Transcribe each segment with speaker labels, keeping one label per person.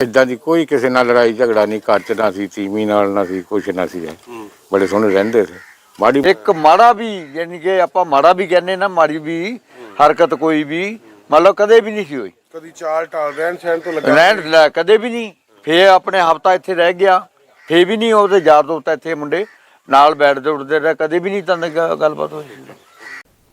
Speaker 1: ਇਦਾਂ ਦੀ ਕੋਈ ਕਿਸੇ ਨਾਲ ਲੜਾਈ ਝਗੜਾ ਨਹੀਂ ਘਰ ਚ ਨਾ ਸੀ ਤੀਵੀਂ ਨਾਲ ਨਾ ਸੀ ਕੁਛ ਨਾ ਸੀ। ਬੜੇ ਸੋਹਣੇ ਰਹਿੰਦੇ ਸੀ ਮਾੜੀ
Speaker 2: ਇੱਕ ਮਾੜਾ ਵੀ ਯਾਨੀ ਕਿ ਆਪਾਂ ਮਾੜਾ ਵੀ ਕਹਿੰਦੇ ਨਾ ਮਾੜੀ ਵੀ ਹਰਕਤ ਕੋਈ ਵੀ ਮਤਲਬ ਕਦੇ ਵੀ ਨਹੀਂ ਸੀ ਹੋਈ।
Speaker 3: ਕਦੀ ਚਾਲ ਟਾਲ ਰਹਿਣ ਸਹਿਣ ਤੋਂ ਲੱਗਾ
Speaker 2: ਰਹਿਣ ਲੈ ਕਦੇ ਵੀ ਨਹੀਂ। ਫੇ ਆਪਣੇ ਹਫਤਾ ਇੱਥੇ ਰਹਿ ਗਿਆ। ਫੇ ਵੀ ਨਹੀਂ ਉਹਦੇ ਯਾਰ ਦੋਸਤ ਇੱਥੇ ਮੁੰਡੇ ਨਾਲ ਬੈਠਦੇ ਉੱਠਦੇ ਰਹੇ ਕਦੇ ਵੀ ਨਹੀਂ ਤਾਂ ਗੱਲਬਾਤ ਹੋਈ।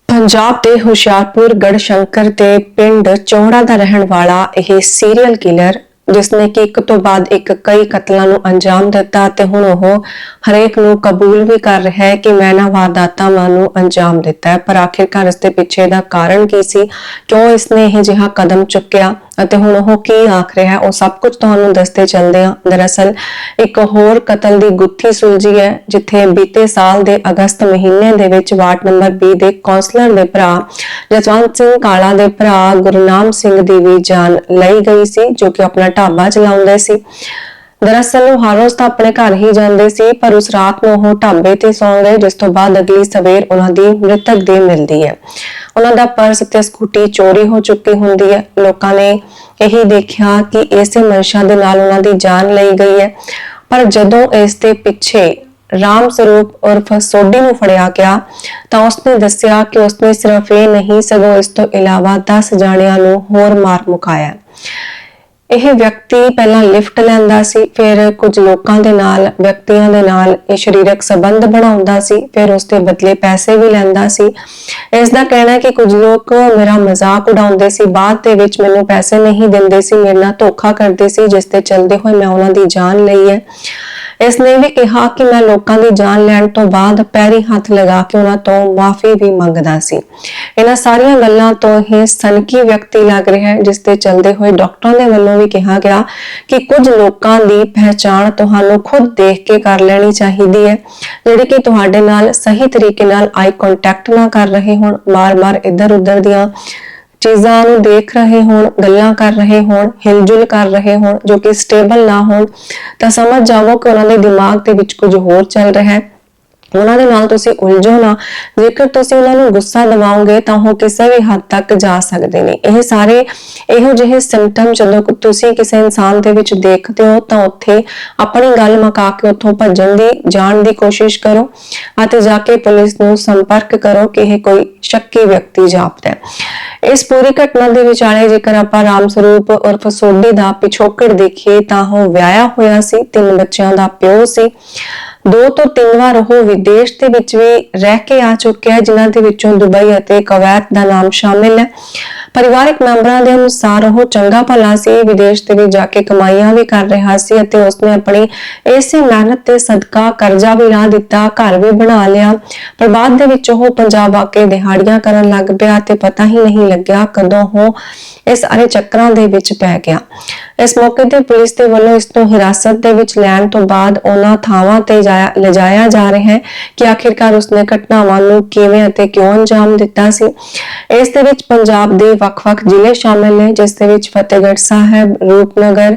Speaker 4: ਪੰਜਾਬ ਦੇ ਹੁਸ਼ਿਆਰਪੁਰ ਗੜਸ਼ੰਕਰ ਦੇ ਪਿੰਡ ਚੌੜਾ ਦਾ ਰਹਿਣ ਵਾਲਾ ਇਹ ਸੀਰੀਅਲ ਕਿਲਰ ਜਿਸਨੇ ਕਿ ਇੱਕ ਤੋਂ ਬਾਅਦ ਇੱਕ ਕਈ ਕਤਲਾਂ ਨੂੰ ਅੰਜਾਮ ਦਿੱਤਾ ਤੇ ਹੁਣ ਉਹ ਹਰੇਕ ਨੂੰ ਕਬੂਲ ਵੀ ਕਰ ਰਿਹਾ ਹੈ ਕਿ ਮੈਂ ਨਾ ਵਾਰਦਾਤਾਂ ਨੂੰ ਅੰਜਾਮ ਦਿੱਤਾ ਹੈ। ਪਰ ਆਖਿਰਕਾਰ ਇਸ ਦੇ ਪਿੱਛੇ ਦਾ ਕਾਰਨ ਕੀ ਸੀ? ਕਿਉਂ ਇਸਨੇ ਇਹ ਜਿਹਾ ਕਦਮ ਚੁੱਕਿਆ? ਅਤੇ ਹੁਣ ਉਹ ਕੀ ਆਖ ਰਿਹਾ ਹੈ ਉਹ ਸਭ ਕੁਝ ਤੁਹਾਨੂੰ ਦੱਸਦੇ ਚੱਲਦੇ ਹਾਂ ਦਰਅਸਲ ਇੱਕ ਹੋਰ ਕਤਲ ਦੀ ਗੁੱਥੀ ਸੁਲਝੀ ਹੈ, ਜਿੱਥੇ ਬੀਤੇ ਸਾਲ ਦੇ ਅਗਸਤ ਮਹੀਨੇ ਦੇ ਵਿੱਚ ਵਾਰਡ ਨੰਬਰ 20 ਦੇ ਕੌਂਸਲਰ ਦੇ ਭਰਾ ਜਸਵੰਤ ਸਿੰਘ ਕਾਲਾ ਦੇ ਭਰਾ ਗੁਰਨਾਮ ਸਿੰਘ ਦੀ ਵੀ ਜਾਨ ਲਈ ਗਈ ਸੀ, ਜੋ ਕਿ ਆਪਣਾ ਢਾਬਾ ਚਲਾਉਂਦੇ ਸੀ। ਦਰਅਸਲ ਉਹ ਹਰ ਰੋਜ਼ ਤਾਂ ਆਪਣੇ ਘਰ ਹੀ ਜਾਂਦੇ ਸੀ, ਪਰ ਉਸ ਰਾਤ ਨੂੰ ਉਹ ਢਾਬੇ ਤੇ ਸੌਂ ਗਏ, ਜਿਸ ਤੋਂ ਬਾਅਦ ਅਗਲੀ ਸਵੇਰ ਉਹਨਾਂ ਦੀ ਮ੍ਰਿਤਕ ਦੇਹ ਮਿਲਦੀ ਹੈ। ਉਹਨਾਂ ਦਾ ਪਰਸ ਤੇ ਸਕੂਟੀ ਚੋਰੀ ਹੋ ਚੁੱਕੀ ਹੁੰਦੀ ਹੈ। ਲੋਕਾਂ ਨੇ ਇਹੀ ਦੇਖਿਆ ਕਿ ਇਸੇ ਮਨਸ਼ਾ ਦੇ ਨਾਲ ਉਹਨਾਂ ਦੀ ਜਾਨ ਲਈ ਗਈ ਹੈ। ਪਰ ਜਦੋਂ ਇਸ ਦੇ ਪਿੱਛੇ ਰਾਮ ਸਰੂਪ ਉਰਫ ਸੋਢੀ ਨੂੰ ਫੜਿਆ ਗਿਆ, ਤਾਂ ਉਸਨੇ ਦੱਸਿਆ ਕਿ ਉਸਨੇ ਸਿਰਫ ਇਹ ਨਹੀਂ, ਸਗੋਂ ਇਸ ਤੋਂ ਇਲਾਵਾ 10 ਜਾਣਿਆਂ ਨੂੰ ਹੋਰ ਮਾਰ ਮੁਕਾਇਆ। ਇਹ ਵਿਅਕਤੀ ਪਹਿਲਾਂ ਲਿਫਟ ਲੈਂਦਾ ਸੀ, ਫਿਰ ਕੁਝ ਲੋਕਾਂ ਦੇ ਨਾਲ, ਵਿਅਕਤੀਆਂ ਦੇ ਨਾਲ ਇਹ ਸਰੀਰਕ ਸੰਬੰਧ ਬਣਾਉਂਦਾ ਸੀ, ਫਿਰ ਉਸ ਦੇ ਬਦਲੇ ਪੈਸੇ ਵੀ ਲੈਂਦਾ ਸੀ। ਇਸ ਦਾ ਕਹਿਣਾ ਹੈ ਕਿ ਕੁਝ ਲੋਕ ਮੇਰਾ ਮਜ਼ਾਕ ਉਡਾਉਂਦੇ ਸੀ, ਬਾਅਦ ਦੇ ਵਿੱਚ ਮੈਨੂੰ ਪੈਸੇ ਨਹੀਂ ਦਿੰਦੇ ਸੀ, ਮੇਰੇ ਨਾਲ ਧੋਖਾ ਕਰਦੇ ਸੀ, ਜਿਸ ਤੇ ਚੱਲਦੇ ਹੋਏ ਮੈਂ ਉਹਨਾਂ ਦੀ ਜਾਨ ਲਈ ਹੈ। ਇਸ ਨੇ ਵੀ ਕਿਹਾ ਕਿ ਮੈਂ ਲੋਕਾਂ ਦੀ ਜਾਨ ਲੈਣ ਤੋਂ ਬਾਅਦ ਪੈਰੀ ਹੱਥ ਲਗਾ ਕੇ ਉਹਨਾਂ ਤੋਂ ਮਾਫੀ ਵੀ ਮੰਗਦਾ ਸੀ। ਇਹਨਾਂ ਸਾਰੀਆਂ ਗੱਲਾਂ ਤੋਂ ਇਹ ਸਨਕੀ ਵਿਅਕਤੀ ਲੱਗ ਰਿਹਾ ਹੈ, ਜਿਸ ਤੇ ਚੱਲਦੇ ਹੋਏ ਡਾਕਟਰਾਂ ਦੇ ਵੱਲੋਂ ਵੀ ਕਿਹਾ ਗਿਆ ਕਿ ਕੁਝ ਲੋਕਾਂ ਦੀ ਪਹਿਚਾਣ ਤੁਹਾਨੂੰ ਖੁਦ ਦੇਖ ਕੇ ਕਰ ਲੈਣੀ ਚਾਹੀਦੀ ਹੈ, ਜਿਹੜੇ ਕਿ ਤੁਹਾਡੇ ਨਾਲ ਸਹੀ ਤਰੀਕੇ ਨਾਲ ਆਈ ਕੰਟੈਕਟ ਨਾ ਕਰ ਰਹੇ ਹੋਣ। ਮਾਰ-ਮਾਰ ਇੱਧਰ-ਉੱਧਰ ਦੀਆਂ ਚੀਜ਼ਾਂ ਨੂੰ ਦੇਖ ਰਹੇ ਹੋਣ, ਗੱਲਾਂ ਕਰ ਰਹੇ ਹੋਣ, ਹਿਲਜੁਲ ਕਰ ਰਹੇ ਹੋਣ, ਜੋ ਕਿ ਸਟੇਬਲ ਨਾ ਹੋਣ, ਤਾਂ ਸਮਝ ਜਾਵੋ ਕਿ ਉਹਨਾਂ ਦੇ ਦਿਮਾਗ ਦੇ ਵਿੱਚ ਕੁਝ ਹੋਰ ਚੱਲ ਰਿਹਾ ਹੈ। ਉਹਨਾਂ ਦੇ ਨਾਲ ਤੁਸੀਂ ਉਲਝੋ ਨਾ। ਜੇਕਰ ਤੁਸੀਂ ਉਹਨਾਂ ਨੂੰ ਗੁੱਸਾ ਦਿਵਾਓਗੇ, ਤਾਂ ਉਹ ਕਿਸੇ ਵੀ ਹੱਦ ਤੱਕ ਜਾ ਸਕਦੇ ਨੇ। ਇਹ ਸਾਰੇ ਇਹੋ ਜਿਹੇ ਸਿੰਪਟਮ ਜਦੋਂ ਤੁਸੀਂ ਕਿਸੇ ਇਨਸਾਨ ਦੇ ਵਿੱਚ ਦੇਖਦੇ ਹੋ, ਤਾਂ ਉੱਥੇ ਆਪਣੀ ਗੱਲ ਮੁਕਾ ਕੇ ਉੱਥੋਂ ਭੱਜਣ ਦੀ, ਜਾਣ ਦੀ ਕੋਸ਼ਿਸ਼ ਕਰੋ ਅਤੇ ਜਾ ਕੇ ਪੁਲਿਸ ਨੂੰ ਸੰਪਰਕ ਕਰੋ ਕਿ ਇਹ ਕੋਈ ਸ਼ੱਕੀ ਵਿਅਕਤੀ ਜਾਪਦਾ ਹੈ। ਇਸ ਪੂਰੀ ਘਟਨਾ ਦੇ ਵਿਚਾਲੇ ਜੇਕਰ ਆਪਾਂ ਰਾਮ ਸਰੂਪ ਉਰਫ ਸੋਢੀ ਦਾ ਪਿਛੋਕੜ ਦੇਖੀਏ, ਤਾਂ ਉਹ ਵਿਆਹਿਆ ਹੋਇਆ ਸੀ, ਤਿੰਨ ਬੱਚਿਆਂ ਦਾ ਪਿਓ ਸੀ। ਦੋ ਤੋਂ ਤਿੰਨ ਵਾਰ ਉਹ ਵਿਦੇਸ਼ ਦੇ ਵਿੱਚ ਵੀ ਰਹਿ ਕੇ ਆ ਚੁੱਕਿਆ ਹੈ, ਜਿਨ੍ਹਾਂ ਦੇ ਵਿੱਚੋਂ ਦੁਬਈ ਅਤੇ ਕਵੈਤ ਦਾ ਨਾਮ ਸ਼ਾਮਿਲ ਹੈ। ਪਰਿਵਾਰਕ ਮੈਂਬਰਾਂ ਦੇ ਅਨੁਸਾਰ ਉਹ ਚੰਗਾ ਭਲਾ ਸੀ, ਵਿਦੇਸ਼ ਦੇ ਵਿੱਚ ਜਾ ਕੇ ਕਮਾਈਆਂ ਵੀ ਕਰ ਰਿਹਾ ਸੀ ਅਤੇ ਉਸਨੇ ਆਪਣੀ ਇਸੇ ਮਿਹਨਤ ਤੇ ਸਦਕਾ ਕਰਜ਼ਾ ਵੀ ਲਾ ਦਿੱਤਾ, ਘਰ ਵੀ ਬਣਾ ਲਿਆ। ਪਰ ਬਾਅਦ ਦੇ ਵਿੱਚ ਉਹ ਪੰਜਾਬ ਆ ਕੇ ਦਿਹਾੜੀਆਂ ਕਰਨ ਲੱਗ ਪਿਆ ਤੇ ਪਤਾ ਹੀ ਨਹੀਂ ਲੱਗਿਆ ਕਦੋਂ ਉਹ ਇਸ ਸਾਰੇ ਚੱਕਰਾਂ ਦੇ ਵਿੱਚ ਪੈ ਗਿਆ। ਇਸ ਮੌਕੇ ਤੇ ਪੁਲਿਸ ਦੇ ਵੱਲੋਂ ਇਸ ਨੂੰ ਹਿਰਾਸਤ ਦੇ ਵਿੱਚ ਲੈਣ ਤੋਂ ਬਾਅਦ ਉਹਨਾਂ ਥਾਵਾਂ ਤੇ ਜਾਇਆ, ਲਿਜਾਇਆ ਜਾ ਰਿਹਾ ਹੈ ਕਿ ਆਖਿਰਕਾਰ ਉਸਨੇ ਘਟਨਾਵਾਂ ਨੂੰ ਕਿਵੇਂ ਅਤੇ ਕਿਉਂ ਅੰਜਾਮ ਦਿੱਤਾ ਸੀ। ਇਸ ਦੇ ਵਿੱਚ ਪੰਜਾਬ ਦੇ ਵੱਖ-ਵੱਖ ਜ਼ਿਲ੍ਹੇ ਸ਼ਾਮਲ ਨੇ ਜਿਸ ਦੇ ਵਿੱਚ ਫਤਿਹਗੜ੍ਹ ਸਾਹਿਬ ਰੂਪਨਗਰ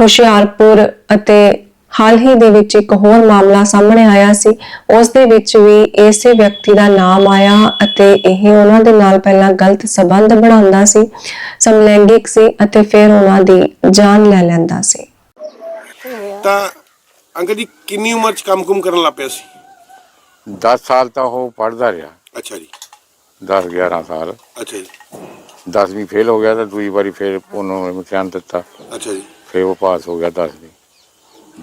Speaker 4: ਹੁਸ਼ਿਆਰਪੁਰ ਅਤੇ ਹਾਲ ਹੀ ਦੇ ਵਿੱਚ ਇੱਕ ਹੋਰ ਮਾਮਲਾ ਸਾਹਮਣੇ ਆਇਆ ਸੀ। ਉਸ ਦੇ ਵਿੱਚ ਵੀ ਇਸੇ ਵਿਅਕਤੀ ਦਾ ਨਾਮ ਆਇਆ ਅਤੇ ਇਹ ਉਹਨਾਂ ਦੇ ਨਾਲ ਪਹਿਲਾਂ ਗਲਤ ਸਬੰਧ ਬਣਾਉਂਦਾ ਸੀ ਸਮਲੈਂਗਿਕ ਸੀ ਅਤੇ ਫਿਰ ਉਹਨਾਂ ਦੀ ਜਾਨ ਲੈ ਲੈਂਦਾ ਸੀ।
Speaker 3: ਤਾਂ ਅੰਕਲ ਜੀ ਕਿੰਨੀ ਉਮਰ ਚ ਕੰਮ ਕੁਮ ਕਰਨ ਲੱਗ ਪਿਆ ਸੀ?
Speaker 1: 10 ਸਾਲ ਤਾਂ ਉਹ ਪੜਦਾ ਰਿਹਾ।
Speaker 3: ਅੱਛਾ ਜੀ।
Speaker 1: 10 11 ਸਾਲ।
Speaker 3: ਅੱਛਾ ਜੀ।
Speaker 1: 10ਵੀਂ ਫੇਲ ਹੋ ਗਿਆ ਤਾਂ ਦੂਜੀ ਵਾਰੀ ਫੇਰ ਉਹਨੂੰ ਇਮਤਿਹਾਨ ਦਿੱਤਾ।
Speaker 3: ਅੱਛਾ ਜੀ।
Speaker 1: ਫੇਰ ਉਹ ਪਾਸ ਹੋ ਗਿਆ 10ਵੀਂ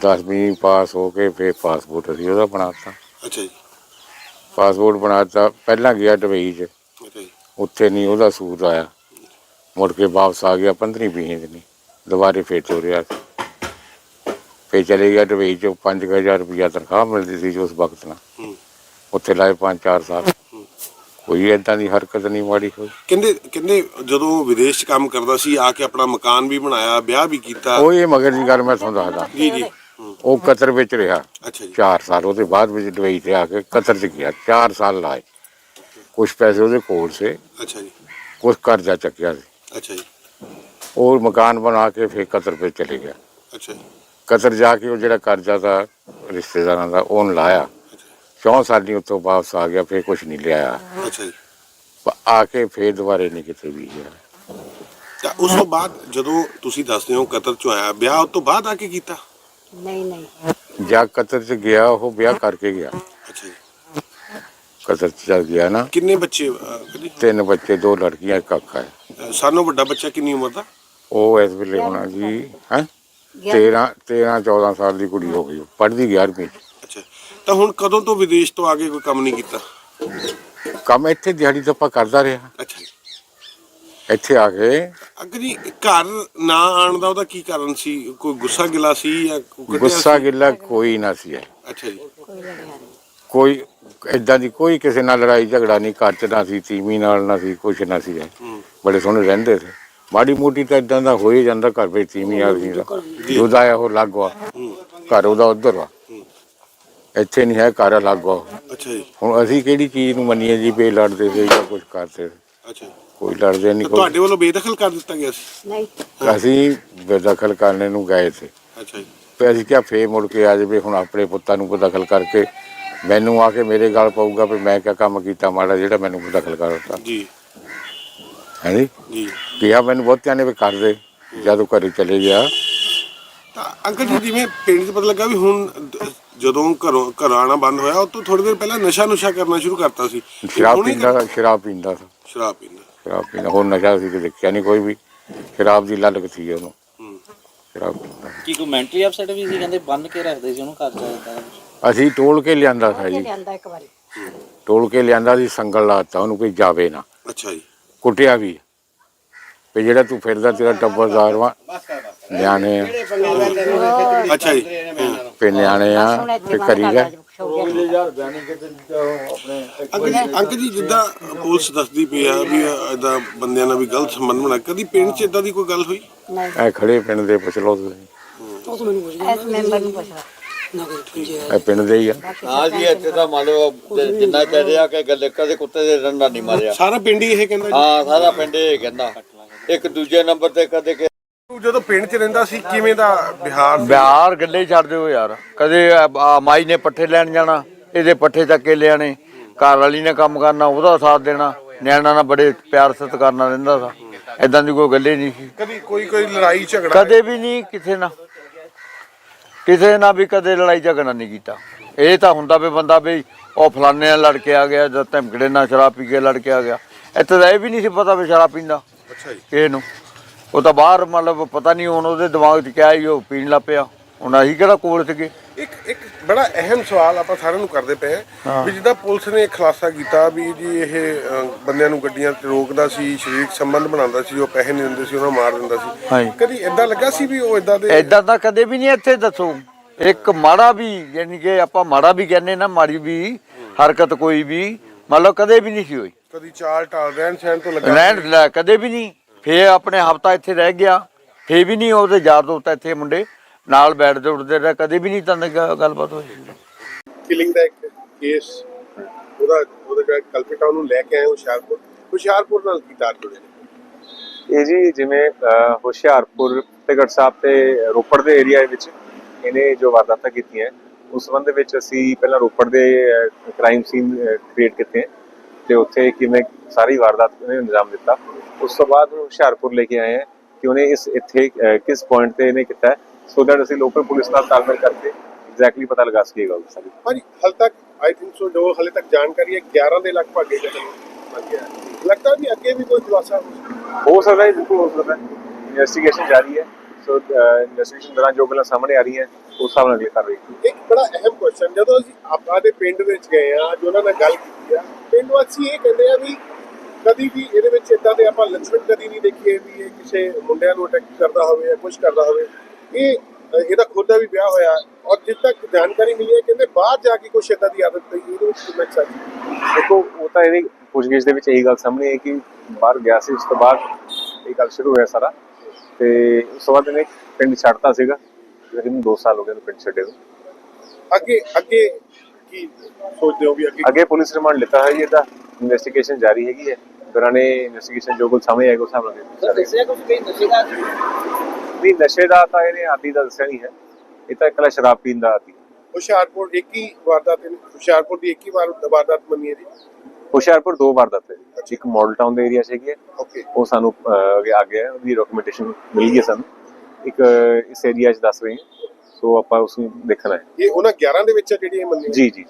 Speaker 1: 10ਵੀਂ ਪਾਸ ਹੋ ਕੇ ਫੇਰ ਪਾਸਪੋਰਟ ਅਸੀਂ ਉਹਦਾ ਬਣਾਤਾ
Speaker 3: ਅੱਛਾ ਜੀ।
Speaker 1: ਪਾਸਪੋਰਟ ਬਣਾਤਾ ਪਹਿਲਾਂ ਗਿਆ ਦੁਬਈ 'ਚ। ਉੱਥੇ ਨਹੀਂ ਉਹਦਾ ਸੂਟ ਆਇਆ। ਮੁੜ ਕੇ ਵਾਪਸ ਆ ਗਿਆ 15 ਵੀਹ ਦਿਨ ਦੁਬਾਰੇ ਫੇਰ ਤੋਰਿਆ ਫੇਰ ਚਲੇ ਗਿਆ ਦੁਬਈ 'ਚ। 5000 ਰੁਪਇਆ ਤਨਖਾਹ ਮਿਲਦੀ ਸੀ ਉਸ ਵਕਤ ਨਾਲ। ਉੱਥੇ ਲਾਏ 5-4 ਸਾਲ। ਕੋਈ ਏਦਾਂ ਦੀ ਹਰਕਤ ਨਹੀਂ ਮਾੜੀ ਹੋਈ
Speaker 3: ਕਹਿੰਦੇ ਕਹਿੰਦੇ ਜਦੋਂ ਵਿਦੇਸ਼ ਚ ਕੰਮ ਕਰਦਾ ਸੀ ਆ ਕੇ ਆਪਣਾ ਮਕਾਨ ਵੀ ਬਣਾਇਆ ਵਿਆਹ ਵੀ ਕੀਤਾ।
Speaker 1: ਉਹ ਇਹ ਮਗਰ ਦੀ ਗੱਲ ਮੈਂ ਤੁਹਾਨੂੰ ਦੱਸਦਾ।
Speaker 3: ਜੀ ਜੀ।
Speaker 1: ਉਹ ਕਤਰ ਵਿੱਚ ਰਿਹਾ।
Speaker 3: ਅੱਛਾ ਜੀ।
Speaker 1: 4 ਸਾਲ ਉਹਦੇ ਬਾਅਦ ਵਿੱਚ ਦੁਬਈ ਤੇ ਆ ਕੇ ਕਤਰ 'ਚ ਗਿਆ। 4 ਸਾਲ ਲਾਏ। ਕੁਝ ਪੈਸੇ ਉਹਦੇ ਕੋਲ ਸੇ।
Speaker 3: ਅੱਛਾ ਜੀ।
Speaker 1: ਕੁਝ ਕਰਜ਼ਾ ਚੱਕਿਆ ਸੀ।
Speaker 3: ਅੱਛਾ ਜੀ।
Speaker 1: ਉਹ ਮਕਾਨ ਬਣਾ ਕੇ ਫਿਰ ਕਤਰ ਤੇ ਚਲੇ ਗਿਆ।
Speaker 3: ਅੱਛਾ ਜੀ।
Speaker 1: ਕਤਰ ਜਾ ਕੇ ਉਹ ਜਿਹੜਾ ਕਰਜ਼ਾ ਦਾ ਰਿਸ਼ਤੇਦਾਰਾਂ ਦਾ ਉਹਨ ਲਾਇਆ। ਚੌਂ ਸਾਲੀ ਉੱਥੋਂ ਵਾਪਸ ਆ ਗਿਆ ਫਿਰ ਕੁਝ ਨਹੀਂ ਲਿਆਇਆ।
Speaker 3: ਅੱਛਾ ਜੀ।
Speaker 1: ਪ- ਆ ਕੇ ਫੇਰ ਦੁਬਾਰੇ ਨਹੀਂ ਕਿਤੇ ਵੀ ਗਿਆ।
Speaker 3: ਤਾਂ ਉਸ ਤੋਂ ਬਾਅਦ ਜਦੋਂ ਤੁਸੀਂ ਦੱਸਦੇ ਹੋ ਕਤਰ ਚੋਂ ਆਇਆ ਵਿਆਹ ਉਸ ਤੋਂ ਬਾਅਦ ਆ ਕੇ ਕੀਤਾ?
Speaker 5: ਨਹੀਂ ਨਹੀਂ।
Speaker 1: ਜਾਂ ਕਤਰ ਚ ਗਿਆ ਉਹ ਵਿਆਹ ਕਰਕੇ ਗਿਆ।
Speaker 3: ਅੱਛਾ ਜੀ।
Speaker 1: ਕਤਰ ਚ ਚੱਲ ਗਿਆ ਨਾ।
Speaker 3: ਕਿੰਨੇ ਬੱਚੇ ਅਹ,
Speaker 1: ਤਿੰਨ ਬੱਚੇ ਦੋ ਲੜਕੀਆਂ ਇੱਕ ਕਾਕਾ ਹੈ।
Speaker 3: ਅਹ, ਸਾਨੋਂ ਵੱਡਾ ਬੱਚਾ ਕਿੰਨੀ ਉਮਰ ਦਾ?
Speaker 1: ਉਹ ਇਸ ਵੇਲੇ ਹੋਣਾ ਜੀ ਹੈ? 13 13 14 ਸਾਲ ਦੀ ਕੁੜੀ ਹੋ ਗਈ। ਪੜ੍ਹਦੀ 11ਵੀਂ ਚ।
Speaker 3: ਅੱਛਾ ਤਾਂ ਹੁਣ ਕਦੋਂ ਤੋਂ ਵਿਦੇਸ਼ ਤੋਂ ਆ ਕੇ ਕੋਈ ਕੰਮ ਨਹੀਂ ਕੀਤਾ?
Speaker 1: ਕੰਮ ਇੱਥੇ ਦਿਹਾੜੀ ਦੱਪਾ ਕਰਦਾ ਰਿਹਾ
Speaker 3: ਅੱਛਾ
Speaker 1: ਇੱਥੇ ਆ ਕੇ
Speaker 3: ਅੰਕਲ ਜੀ ਘਰ ਨਾ ਆਉਣ ਦਾ ਉਹਦਾ ਕੀ ਕਾਰਨ ਸੀ? ਕੋਈ ਗੁੱਸਾ ਗਿਲਾ ਸੀ ਜਾਂ ਕੋਈ ਕੱਢਿਆ
Speaker 1: ਗੁੱਸਾ
Speaker 3: ਸੀ?
Speaker 1: ਗਿੱਲਾ ਕੋਈ ਨਾ ਸੀ ਹੈ
Speaker 3: ਅੱਛਾ ਜੀ।
Speaker 5: ਕੋਈ
Speaker 1: ਇਦਾਂ ਦੀ ਕੋਈ ਕਿਸੇ ਨਾਲ ਲੜਾਈ ਝਗੜਾ ਨਹੀਂ ਘਰ ਚ ਨਾ ਸੀ ਤੀਵੀਂ ਨਾਲ ਨਾ ਸੀ ਕੁਛ ਨਾ ਸੀ ਹੈ
Speaker 3: ਹੂੰ।
Speaker 1: ਬੜੇ ਸੋਹਣੇ ਰਹਿੰਦੇ ਸੀ। ਮਾੜੀ ਮੋਟੀ ਤਾਂ ਇਦਾਂ ਦਾ ਹੋ ਹੀ ਜਾਂਦਾ ਘਰ ਵਿੱਚ ਤੀਵੀਂ ਆ ਸੀ ਦਾ ਆਇਆ ਉਹ ਲੱਗ ਵਾ ਘਰ ਉਹਦਾ ਉਧਰ ਵਾ ਇੱਥੇ ਨਹੀਂ ਹੈ ਘਰ ਅਲੱਗ
Speaker 3: ਅੱਛਾ ਜੀ।
Speaker 1: ਹੁਣ ਅਸੀਂ ਕਿਹੜੀ ਚੀਜ਼ ਨੂੰ ਮੰਨੀਏ ਜੀ ਵੀ ਇਹ ਲੜਦੇ ਸੀ ਜਾਂ ਕੁਝ ਕਰਦੇ ਸੀ?
Speaker 3: ਅੱਛਾ।
Speaker 1: ਕੋਈ ਲੜਦੇ ਨਹੀਂ ਕੋਈ
Speaker 3: ਤੁਹਾਡੇ ਵੱਲੋਂ ਬੇਦਖਲ ਕਰ ਦਿੱਤਾ ਗਿਆ ਸੀ?
Speaker 5: ਨਹੀਂ।
Speaker 1: ਅਸੀਂ ਬੇਦਖਲ ਕਰਨੇ ਨੂੰ ਗਏ ਸੀ।
Speaker 3: ਅੱਛਾ ਜੀ।
Speaker 1: ਤੇ ਅਸੀਂ ਕਿਹਾ ਫੇਰ ਮੁੜ ਕੇ ਆ ਜਾਵੇ ਹੁਣ ਆਪਣੇ ਪੁੱਤਾਂ ਨੂੰ ਬੇਦਖਲ ਕਰਕੇ ਮੈਨੂੰ ਆ ਕੇ ਮੇਰੇ ਗੱਲ ਪਊਗਾ ਵੀ ਮੈਂ ਕਿਆ ਕੰਮ ਕੀਤਾ ਮਾੜਾ ਜਿਹੜਾ ਮੈਨੂੰ ਬੇਦਖਲ ਕਰਤਾ
Speaker 3: ਜੀ।
Speaker 1: ਹਾਂਜੀ
Speaker 3: ਜੀ?
Speaker 1: ਕਿਹਾ ਮੈਨੂੰ ਬਹੁਤਿਆਂ ਨੇ ਵੀ ਕਰ ਦੇ ਜਦੋਂ ਘਰੇ ਚਲੇ ਗਿਆ।
Speaker 3: ਤਾਂ ਅੰਕਲ ਜੀ ਜਿਵੇਂ ਪਿੰਡ 'ਚ ਪਤਾ ਲੱਗਾ ਵੀ ਹੁਣ ਦ- ਜਦੋਂ ਘਰੋਂ ਘਰ ਆਣਾ ਬੰਦ ਹੋਇਆ ਉਹ ਤੋਂ ਥੋੜੀ ਦੇਰ ਪਹਿਲਾਂ ਨਸ਼ਾ ਨੁਸ਼ਾ ਕਰਨਾ ਸ਼ੁਰੂ ਕਰਤਾ ਸੀ।
Speaker 1: ਸ਼ਰਾਬ ਪੀਂਦਾ ਸੀ ਸ਼ਰਾਬ ਪੀਂਦਾ ਸੀ।
Speaker 3: ਸ਼ਰਾਬ ਪੀਂਦਾ।
Speaker 1: ਸ਼ਰਾਬ ਪੀਂਦਾ। ਹੋਰ ਨਸ਼ਾ ਸੀ ਕਿ ਦੇਖਿਆ ਨਹੀਂ ਕੋਈ ਵੀ। ਸ਼ਰਾਬ ਦੀ ਲਲਕ ਸੀ ਉਹਨੂੰ।
Speaker 3: ਹੂੰ।
Speaker 1: ਸ਼ਰਾਬ ਪੀਂਦਾ।
Speaker 6: ਕੀ ਕੋਈ ਮੈਂਟਰੀ ਅਪਸੈਟ ਵੀ ਸੀ? ਕਹਿੰਦੇ ਬੰਨ ਕੇ ਰੱਖਦੇ ਸੀ ਉਹਨੂੰ ਘਰ ਚ ਏਦਾਂ ਦਾ ਕੁਛ।
Speaker 1: ਅਸੀਂ ਟੋਲ ਕੇ ਲਿਆਂਦਾ ਸੀ ਜੀ।
Speaker 5: ਲਿਆਂਦਾ ਇੱਕ ਵਾਰੀ।
Speaker 1: ਟੋਲ ਕੇ ਲਿਆਂਦਾ ਸੀ ਸੰਗਲ ਲਾਤਾ ਉਹਨੂੰ ਕੋਈ ਜਾਵੇ ਨਾ।
Speaker 3: ਅੱਛਾ ਜੀ।
Speaker 1: ਕੁੱਟਿਆ ਵੀ। ਵੀ ਜਿਹੜਾ ਤੂੰ ਫਿਰਦਾ ਤੇਰਾ ਟੱਬਰਦਾਰ ਵਾ। ਨਿਆਣੇ
Speaker 3: ਅੱਛਾ ਜੀ।
Speaker 1: ਤੇ ਨਿਆਣੇ ਆ ਤੇ
Speaker 5: ਬੰਦ
Speaker 1: ਕਰੀ
Speaker 5: ਕਰ
Speaker 1: ਗਏ
Speaker 5: ਦਿਓ, ਸ਼ੌਕ ਹੈ।
Speaker 2: ਯਾਰ ਬਿਆਨੀ ਕਿਤੇ ਆਪਣੇ
Speaker 3: ਅੰਕਲ ਜੀ ਜਿੱਦਾਂ ਪੁਲਿਸ ਦੱਸਦੀ ਪਈ ਆ ਵੀ ਇਦਾਂ ਬੰਦਿਆਂ ਨਾਲ ਵੀ ਗਲਤ ਸੰਬੰਧ ਬਣਾ ਕਦੀ ਪਿੰਡ 'ਚ ਇਦਾਂ ਦੀ ਕੋਈ ਗੱਲ ਹੋਈ?
Speaker 5: ਨਹੀਂ।
Speaker 1: ਐ ਖੜੇ ਪਿੰਡ ਦੇ ਪੁੱਛ ਲਓ ਤੁਸੀਂ।
Speaker 5: ਇਸ ਮੈਂਬਰ ਨੂੰ ਪੁੱਛ
Speaker 1: ਇਹ ਪਿੰਡ ਦੇ ਹੀ ਆ।
Speaker 2: ਹਾਂ ਜੀ ਇੱਥੇ ਤਾਂ ਮੰਨ ਲਓ ਜਿੰਨਾ ਕਹਿ ਰਿਹਾ ਕਿ ਗੱਲ ਕਦੇ ਕੁੱਤੇ ਦੇ ਡੰਡਾ ਨਹੀਂ ਮਾਰਿਆ।
Speaker 3: ਸਾਰਾ ਪਿੰਡ ਹੀ ਇਹ ਕਹਿੰਦਾ ਜੀ।
Speaker 2: ਹਾਂ ਸਾਰਾ ਪਿੰਡ ਇਹ ਕਹਿੰਦਾ। ਇੱਕ ਦੂਜੇ ਨੰਬਰ ਤੇ ਕਦੇ
Speaker 3: ਤੂੰ ਜਦੋਂ ਪਿੰਡ 'ਚ ਰਹਿੰਦਾ ਸੀ ਕਿਵੇਂ ਦਾ ਬਿਹਾਰ ਸੀ?
Speaker 2: ਬਿਹਾਰ ਗੱਲੇ ਛੱਡ ਦਿਓ ਯਾਰ। ਕਦੇ ਆ- ਆ ਮਾਈ ਨੇ ਪੱਠੇ ਲੈਣ ਜਾਣਾ ਇਹਦੇ ਪੱਠੇ ਚੱਕ ਕੇ ਲਿਆਣੇ ਘਰ ਵਾਲੀ ਨੇ ਕੰਮ ਕਰਨਾ ਉਹਦਾ ਸਾਥ ਦੇਣਾ ਨਿਆਣਾ ਨਾਲ ਬੜੇ ਪਿਆਰ ਸਤਿਕਾਰ ਨਾਲ ਰਹਿੰਦਾ ਸੀ। ਐਦਾਂ ਦੀ ਕੋਈ ਗੱਲੇ ਨਹੀਂ ਸੀ।
Speaker 3: ਕਦੀ ਕੋਈ ਕੋਈ ਲੜਾਈ ਝਗੜਾ?
Speaker 2: ਕਦੇ ਵੀ ਨਹੀਂ ਕਿਸੇ ਨਾਲ। ਕਿਸੇ ਨਾਲ ਵੀ ਕਦੇ ਲੜਾਈ ਝਗੜਾ ਨਹੀਂ ਕੀਤਾ। ਇਹ ਤਾਂ ਹੁੰਦਾ ਵੀ ਬੰਦਾ ਵੀ ਉਹ ਫਲਾਣੇ ਨਾਲ ਲੜ ਕੇ ਆ ਗਿਆ ਜਾਂ ਧਮਕੜੇ ਨਾਲ ਸ਼ਰਾਬ ਪੀ ਕੇ ਲੜ ਕੇ ਆ ਗਿਆ। ਇੱਥੇ ਤਾਂ ਇਹ ਵੀ ਨਹੀਂ ਸੀ ਪਤਾ ਵੀ ਸ਼ਰਾਬ ਪੀਂਦਾ।
Speaker 3: ਅੱਛਾ ਜੀ।
Speaker 2: ਕਿਸੇ ਨੂੰ। ਉਹ ਤਾਂ ਬਾਹਰ ਮਤਲਬ ਪਤਾ ਨਹੀਂ ਹੁਣ ਉਹਦੇ ਦਿਮਾਗ 'ਚ ਕਿਆ ਹੀ ਉਹ ਪੀਣ ਲੱਗ ਪਿਆ। ਹੁਣ ਅਸੀਂ ਕਿਹੜਾ ਕੋਲ ਸੀਗੇ?
Speaker 3: ਇੱਕ ਇੱਕ ਬੜਾ ਅਹਿਮ ਸਵਾਲ ਆਪਾਂ ਸਾਰਿਆਂ ਨੂੰ ਕਰਦੇ ਪਏ ਹਾਂ ਵੀ ਜਿੱਦਾਂ ਪੁਲਿਸ ਨੇ ਖੁਲਾਸਾ ਕੀਤਾ ਵੀ ਜੀ ਇਹ ਅ, ਬੰਦਿਆਂ ਨੂੰ ਗੱਡੀਆਂ ਤੇ ਰੋਕਦਾ ਸੀ ਸਰੀਰਕ ਸੰਬੰਧ ਬਣਾਉਂਦਾ ਸੀ ਉਹ ਪੈਸੇ ਨਹੀਂ ਦਿੰਦੇ ਸੀ ਉਹਨਾਂ ਨੂੰ ਮਾਰ ਦਿੰਦਾ ਸੀ। ਕਦੀ ਇਦਾਂ ਲੱਗਾ ਸੀ ਵੀ ਉਹ ਇਦਾਂ ਦੇ
Speaker 2: ਐਦਾਂ ਤਾਂ ਕਦੇ ਵੀ ਨਹੀਂ ਇੱਥੇ ਦੱਸੋ। ਇੱਕ ਮਾੜਾ ਵੀ ਯਾਨੀ ਕਿ ਆਪਾਂ ਮਾੜਾ ਵੀ ਕਹਿੰਦੇ ਨਾ ਮਾੜੀ ਵੀ ਹਰਕਤ ਕੋਈ ਵੀ ਮਤਲਬ ਕਦੇ ਵੀ ਨਹੀਂ ਸੀ ਹੋਈ।
Speaker 3: ਕਦੀ ਚਾਲ ਟਾਲ ਰਹਿਣ ਸਹਿਣ ਤੋਂ ਲੱਗਾ
Speaker 2: ਰਹਿਣ ਲੈ ਕਦੇ ਵੀ ਨਹੀਂ। ਫੇ ਆਪਣੇ ਹਫਤਾ ਇੱਥੇ ਰਹਿ ਗਿਆ ਫੇ ਵੀ ਨਹੀਂ ਉਹਦੇ ਯਾਰ ਦੋਸਤ ਇੱਥੇ ਮੁੰਡੇ ਨਾਲ ਬੈਠਦੇ ਉੱਠਦੇ ਰਹੇ ਕਦੇ ਵੀ ਨਹੀਂ ਤਾਂ ਗੱਲਬਾਤ ਹੋਈ।
Speaker 3: ਕਿਲਿੰਗ ਦਾ ਇੱਕ ਕੇਸ ਉਹਦਾ ਉਹਦਾ ਜਿਹੜਾ ਕਲਪਿਟਾ ਉਹਨੂੰ ਲੈ ਕੇ ਆਏ ਹੁਸ਼ਿਆਰਪੁਰ। ਹੁਸ਼ਿਆਰਪੁਰ ਨਾਲ ਕੀ ਤਾਰ ਜੁੜੇ ਨੇ?
Speaker 7: ਇਹ ਜੀ ਜਿਵੇਂ ਹੁਸ਼ਿਆਰਪੁਰ ਫਤਿਹਗੜ੍ਹ ਸਾਹਿਬ ਤੇ ਰੋਪੜ ਦੇ ਏਰੀਆ ਵਿੱਚ ਇਹਨੇ ਜੋ ਵਾਰਦਾਤਾਂ ਕੀਤੀਆਂ ਉਸ ਸੰਬੰਧ ਵਿੱਚ ਅਸੀਂ ਪਹਿਲਾਂ ਰੋਪੜ ਦੇ ਕ੍ਰਾਈਮ ਸੀਨ ਕ੍ਰੀਏਟ ਕੀਤੇ। ਤੇ ਉੱਥੇ ਕਿਵੇਂ ਸਾਰੀ ਵਾਰਦਾਤ ਨੇ ਅੰਜਾਮ ਦਿੱਤਾ। ਉਸ ਤੋਂ ਬਾਅਦ ਉਹ ਹੁਸ਼ਿਆਰਪੁਰ ਲੈ ਕੇ ਆਏ ਹੈ ਕਿ ਉਹਨੇ ਇਸ ਇੱਥੇ ਕਿਸ ਪੁਆਇੰਟ ਤੇ ਇਹਨੇ ਕੀਤਾ ਸੋ ਦੈਟ ਅਸੀਂ ਲੋਕਲ ਪੁਲਿਸ ਨਾਲ ਤਾਲਮੇਲ ਕਰਕੇ ਐਗਜ਼ੈਕਟਲੀ ਪਤਾ ਲਗਾ ਸਕੀਏ ਗੱਲ ਸਾਰੀ
Speaker 3: ਹਾਂਜੀ ਹਾਲ ਤੱਕ ਆਈ ਥਿੰਕ ਸੋ ਜੋ ਹਾਲੇ ਤੱਕ ਜਾਣਕਾਰੀ ਹੈ 11 ਦੇ ਲਗਭਗ ਇਹ ਕਦਮ ਬਣ ਗਿਆ ਹੈ। ਲੱਗਦਾ ਵੀ ਅੱਗੇ ਵੀ ਕੋਈ ਖੁਲਾਸਾ ਹੋ ਸਕਦਾ।
Speaker 7: ਹੈ ਬਿਲਕੁਲ ਹੋ ਸਕਦਾ ਹੈ। ਇਨਵੈਸਟੀਗੇਸ਼ਨ ਜਾਰੀ ਹੈ। ਸੋ ਇਨਵੈਸਟੀਗੇਸ਼ਨ ਦੌਰਾਨ ਜੋ ਗੱਲਾਂ ਸਾਹਮਣੇ ਆ ਰਹੀਆਂ ਉਸ ਹਿਸਾਬ ਨਾਲ ਅਗਲੀ ਕਾਰਵਾਈ
Speaker 3: ਇੱਕ ਬੜਾ ਅਹਿਮ ਕੁਐਸਚਨ ਜਦੋਂ ਅਸੀਂ ਆਪਾਂ ਦੇ ਪਿੰਡ ਵਿੱਚ ਗਏ ਆ ਜੋ ਉਹਨਾਂ ਨਾਲ ਗੱਲ ਕੀਤੀ ਆ ਪਿੰਡ ਵਾਸੀ ਇਹ ਕਹਿੰਦੇ ਆ ਵੀ ਕਦੀ ਵੀ ਇਹਦੇ ਵਿੱਚ ਇਦਾਂ ਦੇ ਆਪਾਂ ਲੰਚਮੈਂਟ ਕਦੀ ਨਹੀਂ ਦੇਖੀਏ ਵੀ ਇਹ ਕਿਸੇ ਮੁੰਡਿਆਂ ਨੂੰ ਅਟੈਕ ਕਰਦਾ ਹੋਵੇ ਜਾਂ ਕੁਝ ਕਰਦਾ ਹੋਵੇ। ਇਹ ਇਹਦਾ ਖੁਦ ਦਾ ਵੀ ਵਿਆਹ ਹੋਇਆ ਔਰ ਜਿੱਦ ਤੱਕ ਜਾਣਕਾਰੀ ਮਿਲੀ ਹੈ ਕਹਿੰਦੇ ਬਾਹਰ ਜਾ ਕੇ ਕੁਛ ਇਦਾਂ ਦੀ ਆਦਤ ਪਈ ਇਹਦੇ ਵਿੱਚ ਕਿੰਨਾ ਸੱਚ?
Speaker 7: ਦੇਖੋ ਉਹ ਤਾਂ ਇਹਦੀ ਪੁੱਛਗਿੱਛ ਦੇ ਵਿੱਚ ਇਹੀ ਗੱਲ ਸਾਹਮਣੇ ਹੈ ਕਿ ਬਾਹਰ ਗਿਆ ਸੀ ਉਸ ਤੋਂ ਬਾਅਦ ਇਹ ਗੱਲ ਸ਼ੁਰੂ ਹੋਇਆ ਸਾਰਾ। ਤੇ ਉਸ ਤੋਂ ਬਾਅਦ ਇਹਨੇ ਪਿੰਡ ਛੱਡਤਾ ਸੀਗਾ ਲੇਕਿਨ 2 ਸਾਲ ਹੋ ਗਏ ਪਿੰਡ ਛੱਡੇ ਨੂੰ।
Speaker 3: ਅੱਗੇ ਅੱਗੇ ਕੀ ਸੋਚਦੇ ਹੋ ਵੀ ਅੱਗੇ
Speaker 7: ਅੱਗੇ ਪੁਲਿਸ ਰਿਮਾਂਡ ਲਿੱਤਾ ਹੈ ਜੀ ਇਹਦਾ ਇਨਵੈਸਟੀਗੇਸ਼ਨ ਜਾਰੀ ਹੈਗੀ ਹੈ। ਦੌਰਾਨੇ ਇਨਵੈਸਟੀਗੇਸ਼ਨ ਜੋ ਕੁਝ ਸਾਹਮਣੇ ਆਏਗਾ ਉਸ ਹਿਸਾਬ ਨਾਲ
Speaker 6: ਸਰ। ਦੱਸਿਆ ਕੁਝ ਵੀ ਨਸ਼ੇ ਦਾ?
Speaker 7: ਨਹੀਂ ਨਸ਼ੇ ਦਾ ਤਾਂ ਇਹਨੇ ਆਦੀ ਦਾ ਦੱਸਿਆ ਨਹੀਂ ਹੈ। ਇਹ ਤਾਂ ਇਕੱਲਾ ਸ਼ਰਾਬ ਪੀਣ ਦਾ ਆਦੀ ਹੈ।
Speaker 3: ਹੁਸ਼ਿਆਰਪੁਰ ਇੱਕ ਹੀ ਵਾਰਦਾਤ ਇਹਨੇ- ਹੁਸ਼ਿਆਰਪੁਰ ਦੀ ਇੱਕ ਹੀ ਵਾਰ ਵਾਰਦਾਤ ਮੰਨੀ ਹੈ ਜੀ?
Speaker 7: ਹੁਸ਼ਿਆਰਪੁਰ ਦੋ ਵਾਰਦਾਤ ਹੈ। ਇੱਕ ਮਾਡਲ ਟਾਊਨ ਦੇ ਏਰੀਆ 'ਚ ਹੈਗੀ ਹੈ।
Speaker 3: ਓਕੇ।
Speaker 7: ਉਹ ਸਾਨੂੰ ਅੱਗੇ ਆ ਗਿਆ ਹੈ, ਉਹਦੀ ਡਾਕੂਮੈਂਟੇਸ਼ਨ ਮਿਲ ਗਈ ਹੈ ਸਾਨੂੰ। ਇੱਕ ਇਸ ਏਰੀਆ 'ਚ ਦੱਸ ਰਹੇ ਹਾਂ। ਸੋ ਆਪਾਂ ਉਸ ਨੂੰ ਦੇਖਣਾ ਹੈ।
Speaker 3: ਇਹ ਉਹਨਾਂ 11 ਦੇ ਵਿੱਚ ਜਿਹੜੀ ਇਹ ਮੰਨੀ
Speaker 7: ਜੀ ਜੀ